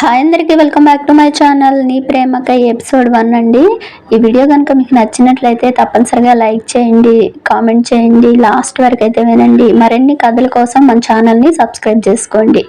Hi అందరికీ welcome back to my channel. నీ ప్రేమక ఎపిసోడ్ వన్ అండి. ఈ వీడియో కనుక మీకు నచ్చినట్లయితే తప్పనిసరిగా లైక్ చేయండి కామెంట్ చేయండి లాస్ట్ వరకు అయితే వినండి. మరిన్ని కథల కోసం మన ఛానల్ని సబ్స్క్రైబ్ చేసుకోండి.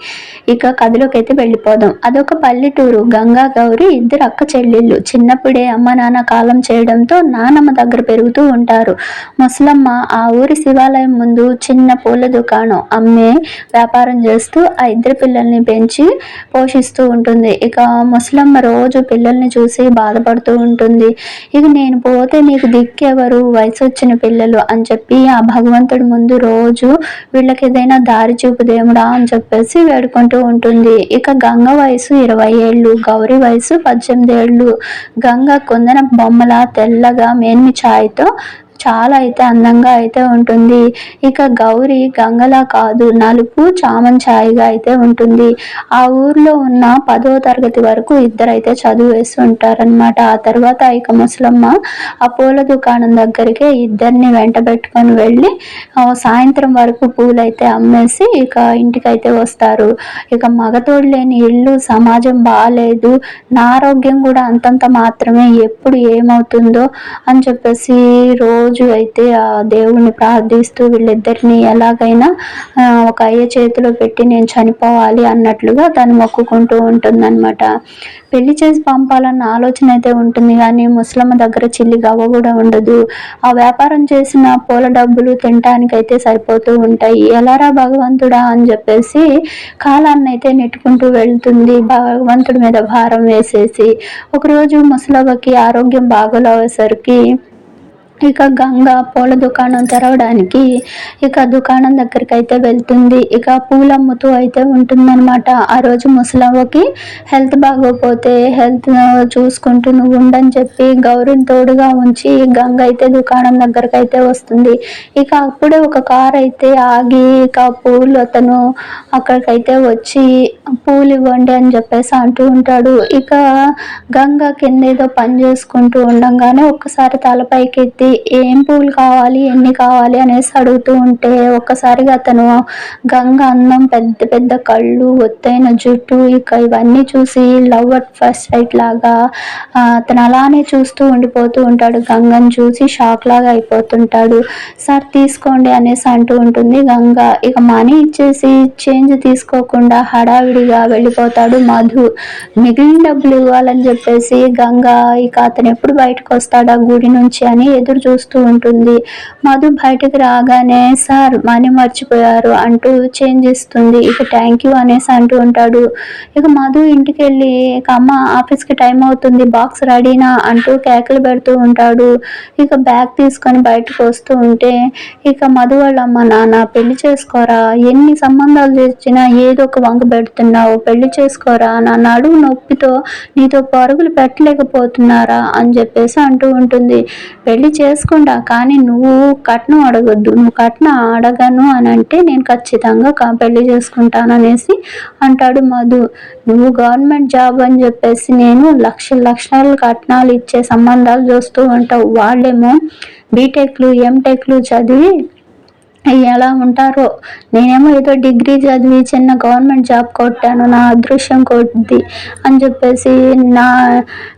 ఇక కథలోకి అయితే వెళ్ళిపోదాం. అదొక పల్లెటూరు. గంగా గౌరి ఇద్దరు అక్క చెల్లెళ్ళు. చిన్నప్పుడే అమ్మ నాన్న కాలం చేయడంతో నానమ్మ దగ్గర పెరుగుతూ ఉంటారు. ముసలమ్మ ఆ ఊరి శివాలయం ముందు చిన్న పూల దుకాణం. అమ్మే వ్యాపారం చేస్తూ ఆ ఇద్దరు పిల్లల్ని పెంచి పోషిస్తూ ఉంటుంది. ఇక ముసలమ్మ రోజు పిల్లల్ని చూసి బాధపడుతూ ఉంటుంది. ఇక నేను పోతే నీకు దిక్కెవరు? వయసు వచ్చిన పిల్లలు అని చెప్పి ఆ భగవంతుడి ముందు రోజు వీళ్ళకి ఏదైనా దారి చూపు దేవుడా అని చెప్పేసి వేడుకుంటూ ఉంటుంది. ఇక గంగ వయసు ఇరవై ఏళ్ళు గౌరీ వయసు పద్దెనిమిది ఏళ్ళు. గంగ కొందన బొమ్మల తెల్లగా మేన్మి ఛాయ్తో చాలా అయితే అందంగా అయితే ఉంటుంది. ఇక గౌరీ గంగలా కాదు నలుపు చామన్ ఛాయిగా అయితే ఉంటుంది. ఆ ఊర్లో ఉన్న పదో తరగతి వరకు ఇద్దరు అయితే చదువు వేస్తుంటారనమాట ఆ తర్వాత ఇక ముసలమ్మ ఆ పూల దుకాణం దగ్గరికి ఇద్దరిని వెంట పెట్టుకొని వెళ్ళి సాయంత్రం వరకు పూలు అయితే అమ్మేసి ఇక ఇంటికైతే వస్తారు. ఇక మగతోడు లేని ఇల్లు సమాజం బాగాలేదు నా ఆరోగ్యం కూడా అంతంత మాత్రమే ఎప్పుడు ఏమవుతుందో అని చెప్పేసి రోజు రోజు అయితే ఆ దేవుణ్ణి ప్రార్థిస్తూ వీళ్ళిద్దరిని ఎలాగైనా ఒక అయ్య చేతిలో పెట్టి నేను చనిపోవాలి అన్నట్లుగా తను మొక్కుకుంటూ ఉంటుందన్నమాట. పెళ్ళి చేసి పంపాలన్న ఆలోచన అయితే ఉంటుంది కానీ ముసలమ్మ దగ్గర చిల్లి గవ్వ కూడా ఉండదు. ఆ వ్యాపారం చేసిన పూల డబ్బులు తినటానికైతే సరిపోతూ ఉంటాయి. ఎలారా భగవంతుడా అని చెప్పేసి కాలాన్ని అయితే నెట్టుకుంటూ వెళ్తుంది భగవంతుడి మీద భారం వేసేసి. ఒకరోజు ముసలవ్వకి ఆరోగ్యం బాగోలేసరికి ఇక గంగ పూల దుకాణం తెరవడానికి ఇక దుకాణం దగ్గరికి అయితే వెళ్తుంది. ఇక పూలు అమ్ముతూ అయితే ఉంటుందన్నమాట. ఆ రోజు ముసలవ్వకి హెల్త్ బాగోపోతే హెల్త్ చూసుకుంటూ నువ్వు ఉండని చెప్పి గౌరిని తోడుగా ఉంచి గంగ అయితే దుకాణం దగ్గరకు అయితే వస్తుంది. ఇక అప్పుడే ఒక కార్ అయితే ఆగి ఇక పూలు అతను అక్కడికైతే వచ్చి పూలు ఇవ్వండి అని చెప్పేసి అంటూ ఉంటాడు. ఇక గంగ కింద ఏదో పని చేసుకుంటూ ఉండగానే ఒక్కసారి తలపైకి ఎత్తి ఏం పూలు కావాలి ఎన్ని కావాలి అనేసి అడుగుతూ ఉంటే ఒక్కసారిగా అతను గంగ అందం పెద్ద పెద్ద కళ్ళు ఒత్తైన జుట్టు ఇక ఇవన్నీ చూసి లవ్ అట్ ఫస్ట్ సైట్ లాగా అతను అలానే చూస్తూ ఉండిపోతూ ఉంటాడు. గంగను చూసి షాక్ లాగా అయిపోతుంటాడు. సార్ తీసుకోండి అనేసి అంటూ ఉంటుంది గంగ. ఇక మనీ ఇచ్చేసి చేంజ్ తీసుకోకుండా హడావిడిగా వెళ్ళిపోతాడు మధు. మిగిలిన డబ్బులు ఇవ్వాలని చెప్పేసి గంగ ఇక అతను ఎప్పుడు బయటకు వస్తాడా గుడి నుంచి అని ఎదురు ఎదురు చూస్తూ ఉంటుంది. మధు బయటకు రాగానే సార్ మనీ మర్చిపోయారు అంటూ చేంజ్ ఇస్తుంది ఇక థ్యాంక్ యూ అనేసి అంటూ ఉంటాడు. ఇక మధు ఇంటికి వెళ్ళి ఇక అమ్మ ఆఫీస్కి టైం అవుతుంది బాక్స్ రెడీనా అంటూ కేకలు పెడుతూ ఉంటాడు. ఇక బ్యాగ్ తీసుకొని బయటకు వస్తూ ఉంటే ఇక మధు వాళ్ళ అమ్మ నాన్న పెళ్ళి చేసుకోరా? ఎన్ని సంబంధాలు చేసినా ఏదో ఒక వంక పెడుతున్నావు. పెళ్ళి చేసుకోరా? నా నడువు నొప్పితో నీతో పరుగులు పెట్టలేకపోతున్నారా? అని చెప్పేసి అంటూ ఉంటుంది. పెళ్ళి చే చేసుకుంటా కానీ నువ్వు కట్నం అడగొద్దు. నువ్వు కట్నం అడగను అని అంటే నేను ఖచ్చితంగా పెళ్ళి చేసుకుంటాను అనేసి అంటాడు మధు. నువ్వు గవర్నమెంట్ జాబ్ అని చెప్పేసి నేను లక్షల లక్షలు కట్నాలు ఇచ్చే సంబంధాలు చూస్తూ ఉంటావు. వాళ్ళేమో బీటెక్లు ఎంటెక్లు చదివి ఎలా ఉంటారో. నేనేమో ఏదో డిగ్రీ చదివి చిన్న గవర్నమెంట్ జాబ్ కొట్టాను నా అదృశ్యం కొద్ది అని చెప్పేసి నా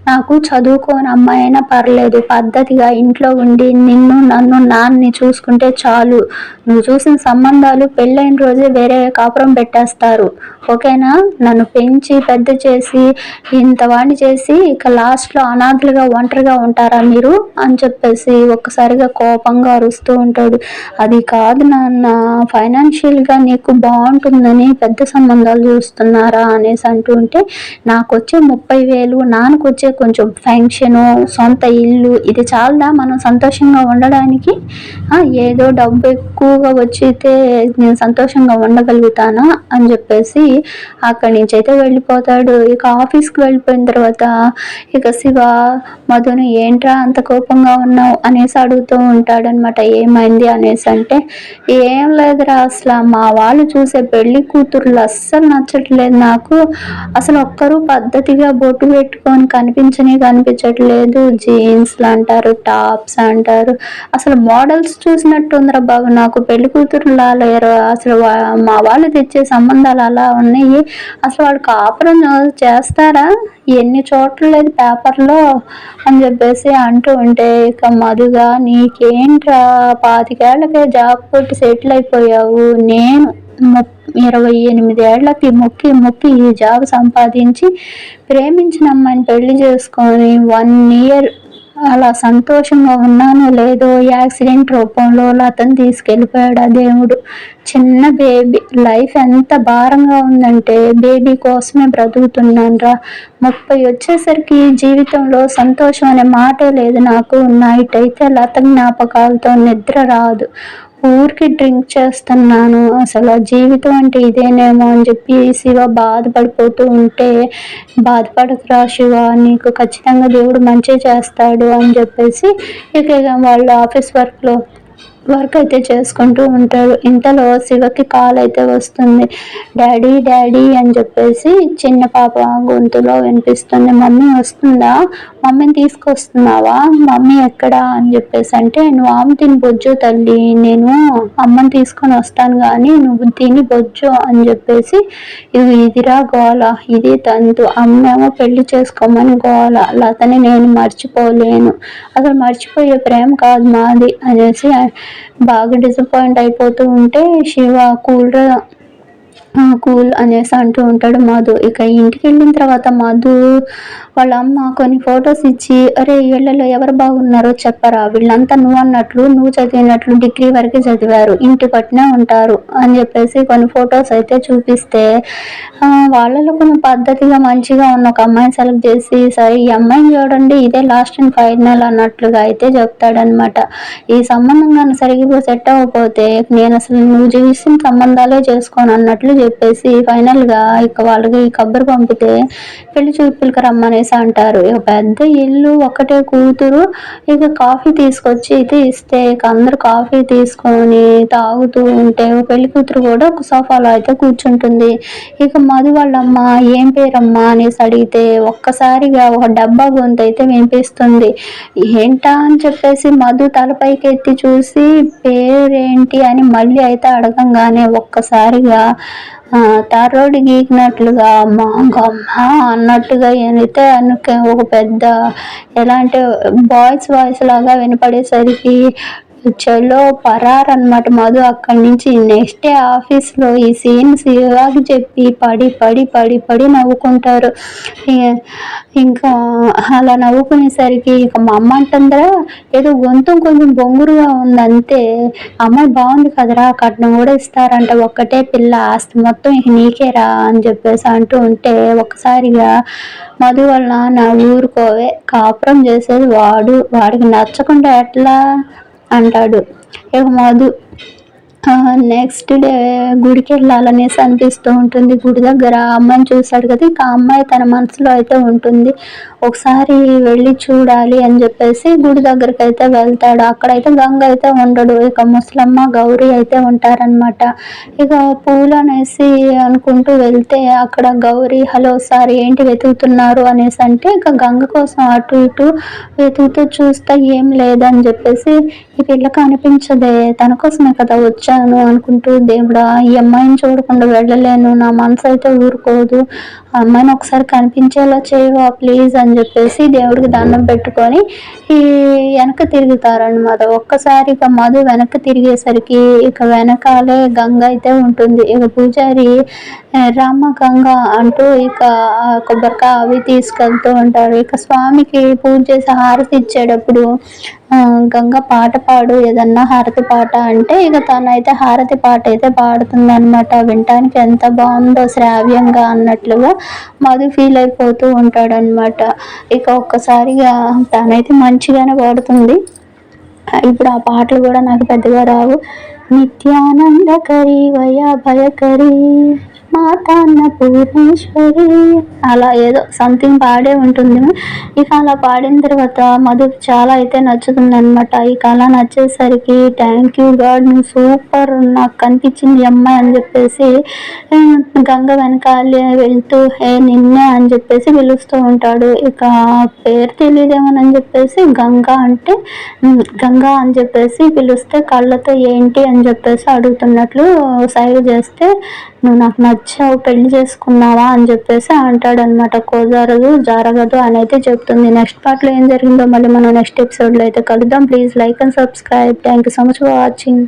నాకు చదువుకోని అమ్మాయి అయినా పర్లేదు. పద్ధతిగా ఇంట్లో ఉండి నిన్ను నన్ను నాన్ని చూసుకుంటే చాలు. నువ్వు చూసిన సంబంధాలు పెళ్ళైన రోజే వేరే కాపురం పెట్టేస్తారు. ఓకేనా? నన్ను పెంచి పెద్ద చేసి ఇంత చేసి ఇక లాస్ట్లో అనాథలుగా ఒంటరిగా ఉంటారా మీరు? అని చెప్పేసి ఒక్కసారిగా కోపంగా అరుస్తూ ఉంటాడు. అది కాదు నాన్న ఫైనాన్షియల్గా నీకు బాగుంటుందని పెద్ద సంబంధాలు చూస్తున్నారా అనేసి అంటూ ఉంటే నాకు వచ్చే ముప్పై వేలు నాన్నకు వచ్చే కొంచెం ఫంక్షను సొంత ఇల్లు ఇది చాలదా? మనం సంతోషంగా ఉండడానికి? ఏదో డబ్బు ఎక్కువగా వచ్చితే నేను సంతోషంగా ఉండగలుగుతానా? అని చెప్పేసి అక్కడి నుంచి అయితే వెళ్ళిపోతాడు. ఇక ఆఫీస్కి వెళ్ళిపోయిన తర్వాత ఇక శివ మధును ఏంట్రా అంత కోపంగా ఉన్నావు? అనేసి అడుగుతూ ఉంటాడనమాట ఏమైంది? అనేసి అంటే ఏం లేదురా అసలు. మా వాళ్ళు చూసే పెళ్ళి కూతుర్లు అస్సలు నచ్చట్లేదు నాకు. అసలు ఒక్కరూ పద్ధతిగా బొట్టు పెట్టుకొని కనిపించనే కనిపించట్లేదు జీన్స్లు అంటారు టాప్స్ అంటారు. అసలు మోడల్స్ చూసినట్టుందిరా బాబు నాకు పెళ్ళి కూతురులా లేరు. అసలు మా వాళ్ళు తెచ్చే సంబంధాలు అలా ఉన్నాయి. అసలు వాళ్ళు కాపురం చేస్తారా? ఎన్ని చోట్ల లేదు పేపర్లో అని చెప్పేసి అంటూ ఉంటే ఇక మధుగా నీకేంట్రా? పాతికేళ్ళకే జాబ్ కొట్టి సెటిల్ అయిపోయావు. నేను ఇరవై ఎనిమిది ఏళ్ళకి మొక్కి మొక్కి ఈ జాబ్ సంపాదించి ప్రేమించిన అమ్మాయిని పెళ్ళి చేసుకొని వన్ ఇయర్ అలా సంతోషంగా ఉన్నానో లేదో యాక్సిడెంట్ రూపంలో అతను తీసుకెళ్ళిపోయాడు ఆ దేవుడు. చిన్న బేబీ లైఫ్ ఎంత భారంగా ఉందంటే బేబీ కోసమే బ్రతుకుతున్నాను రా ముప్పై వచ్చేసరికి జీవితంలో సంతోషం అనే మాటే లేదు నాకు. నైట్ అయితే లత జ్ఞాపకాలతో నిద్ర రాదు. ఊరికి డ్రింక్ చేస్తున్నాను. అసలు జీవితం అంటే ఇదేనేమో అని చెప్పి శివ బాధపడిపోతూ ఉంటే బాధపడకురా శివ నీకు ఖచ్చితంగా దేవుడు మంచి చేస్తాడు అని చెప్పేసి ఇక వాళ్ళు ఆఫీస్ వర్క్లో వర్క్ అయితే చేసుకుంటూ ఉంటాడు. ఇంతలో శివకి కాల్ అయితే వస్తుంది. డాడీ డాడీ అని చెప్పేసి చిన్న పాప గొంతులో వినిపిస్తుంది. మమ్మీ వస్తుందా? మమ్మీని తీసుకొస్తున్నావా? మమ్మీ ఎక్కడా? అని చెప్పేసి అంటే నువ్వు ఆమె తిని బొజ్జు తల్లి. నేను అమ్మని తీసుకొని వస్తాను కానీ నువ్వు తిని బొజ్జు అని చెప్పేసి ఇది ఇదిరా గోల. ఇది తంతు. అమ్మేమో పెళ్ళి చేసుకోమని గోల. లతని నేను మర్చిపోలేను. అసలు మర్చిపోయే ప్రేమ కాదు మాది అనేసి బాగా డిసప్పాయింట్ అయిపోతూ ఉంటే శివ కూల్ కూల్ అనేసి అంటూ ఉంటాడు మధు. ఇక ఇంటికి వెళ్ళిన తర్వాత మధు వాళ్ళ అమ్మ కొన్ని ఫొటోస్ ఇచ్చి అరే ఇళ్ళలో ఎవరు బాగున్నారో చెప్పరా వీళ్ళంతా నువ్వు అన్నట్లు నువ్వు చదివినట్లు డిగ్రీ వరకు చదివారు ఇంటి పట్టునే ఉంటారు అని చెప్పేసి కొన్ని ఫొటోస్ అయితే చూపిస్తే వాళ్ళలో కొన్ని పద్ధతిగా మంచిగా ఉన్న ఒక అమ్మాయిని సెలెక్ట్ చేసి సరే ఈ అమ్మాయిని చూడండి ఇదే లాస్ట్ అండ్ ఫైనల్ అన్నట్లుగా అయితే చెప్తాడనమాట ఈ సంబంధం కానీ సరిగ్గా సెట్ అవ్వకపోతే నేను అసలు నువ్వు జీవిస్తున్న సంబంధాలే చేసుకోను అన్నట్లు చెప్పేసి ఫైనల్గా ఇక వాళ్ళకి ఈ కబ్బరు పంపితే పెళ్ళి చూపులకు ప్లేస్ అంటారు. ఇక పెద్ద ఇల్లు ఒకటే కూతురు. ఇక కాఫీ తీసుకొచ్చి అయితే ఇస్తే ఇక అందరు కాఫీ తీసుకొని తాగుతూ ఉంటే పెళ్ళి కూతురు కూడా ఒక సోఫాలో అయితే కూర్చుంటుంది. ఇక మధు వాళ్ళమ్మ ఏం పేరమ్మా? అనేసి అడిగితే ఒక్కసారిగా ఒక డబ్బా గొంతు అయితే వినిపిస్తుంది. ఏంటా? అని చెప్పేసి మధు తలపైకి ఎత్తి చూసి పేరేంటి? అని మళ్ళీ అయితే అడగంగానే ఒక్కసారిగా తారోడి గీకినట్లుగా అమ్మ గమ్మ అన్నట్టుగా ఎనితే అనుకే ఒక పెద్ద ఎలాంటి బాయ్స్ వాయిస్ లాగా వినపడేసరికి చలో పరార్ అనమాట మధు. అక్కడి నుంచి నెక్స్ట్ డే ఆఫీస్లో ఈ సీన్ శివాకి చెప్పి పడి పడి పడి పడి నవ్వుకుంటారు. ఇంకా అలా నవ్వుకునేసరికి ఇక మా అమ్మ అంటుందా ఏదో గొంతు కొంచెం బొంగురుగా ఉంది అంతే అమ్మాయి బాగుంది కదరా కట్నం కూడా ఇస్తారంట. ఒక్కటే పిల్ల ఆస్తి మొత్తం ఇక నీకేరా అని చెప్పేసి అంటూ ఉంటే ఒకసారిగా మధు వల్ల నా ఊరుకోవే. కాపురం చేసేది వాడు. వాడికి నచ్చకుండా ఎట్లా అంటాడు. ఇక మధు నెక్స్ట్ డే గుడికి వెళ్ళాలనేసి అనిపిస్తూ ఉంటుంది. గుడి దగ్గర అమ్మాయిని చూశాడు కదా ఇంకా అమ్మాయి తన మనసులో అయితే ఉంటుంది. ఒకసారి వెళ్ళి చూడాలి అని చెప్పేసి గుడి దగ్గరికి అయితే వెళ్తాడు. అక్కడైతే గంగ అయితే ఉండడు. ఇక ముసలమ్మ గౌరీ అయితే ఉంటారనమాట ఇక పూలు అనేసి అనుకుంటూ వెళ్తే అక్కడ గౌరీ హలో సార్ ఏంటి వెతుకుతున్నారు? అనేసి అంటే ఇక గంగ కోసం అటు ఇటు వెతుకుతూ చూస్తే ఏం లేదని చెప్పేసి ఈ పిల్లకి అనిపించదే. తన కోసమే కదా వచ్చాను అనుకుంటూ దేవుడా ఈ అమ్మాయిని చూడకుండా వెళ్ళలేను. నా మనసు అయితే ఊరుకోదు. అమ్మాయిని ఒకసారి కనిపించేలా చేయవా ప్లీజ్ అని చెప్పేసి దేవుడికి దండం పెట్టుకొని ఈ వెనక తిరుగుతారనమాట ఒక్కసారి ఇక మధు వెనక్కి తిరిగేసరికి ఇక వెనకాలే గంగ అయితే ఉంటుంది. ఇక పూజారి రామ గంగ అంటూ ఇక కొబ్బరికాయ అవి తీసుకెళ్తూ ఉంటారు. ఇక స్వామికి పూజ చేసి హారతి ఇచ్చేటప్పుడు గంగ పాట పాడు ఏదన్నా హారతి పాట అంటే ఇక తనైతే హారతి పాట అయితే పాడుతుంది అనమాట వినటానికి ఎంత బాగుందో శ్రావ్యంగా అన్నట్లుగా మధు ఫీల్ అయిపోతూ ఉంటాడనమాట ఇక ఒక్కసారిగా తనైతే మంచిగానే పాడుతుంది. ఇప్పుడు ఆ పాటలు కూడా నాకు పెద్దగా రావు. నిత్యానందకరి వయ భయకరి. మాతాన్న పూర్ణేశ్వరి అలా ఏదో సంథింగ్ పాడే ఉంటుంది. ఇక అలా పాడిన తర్వాత మధు చాలా అయితే నచ్చుతుంది అనమాట ఇక అలా నచ్చేసరికి థ్యాంక్ యూ గాడ్ నువ్వు సూపర్ నాకు కనిపించింది అమ్మాయి అని చెప్పేసి గంగ వెనకాలి వెళ్తూ హే నిన్నే అని చెప్పేసి పిలుస్తూ ఉంటాడు. ఇక పేరు తెలియదేమోనని చెప్పేసి గంగా అంటే గంగ గంగా అని చెప్పేసి పిలిస్తే కళ్ళతో ఏంటి అని చెప్పేసి అడుగుతున్నట్లు సైగ చేస్తే నువ్వు నాకు నచ్చావు పెళ్ళి చేసుకున్నావా అని చెప్పేసి అంటాడనమాట కుదరదు జరగదు అని అయితే చెప్తుంది. నెక్స్ట్ పార్ట్లో ఏం జరిగిందో మళ్ళీ మనం నెక్స్ట్ ఎపిసోడ్లో అయితే కలుద్దాం. Please like and subscribe thank you so much for watching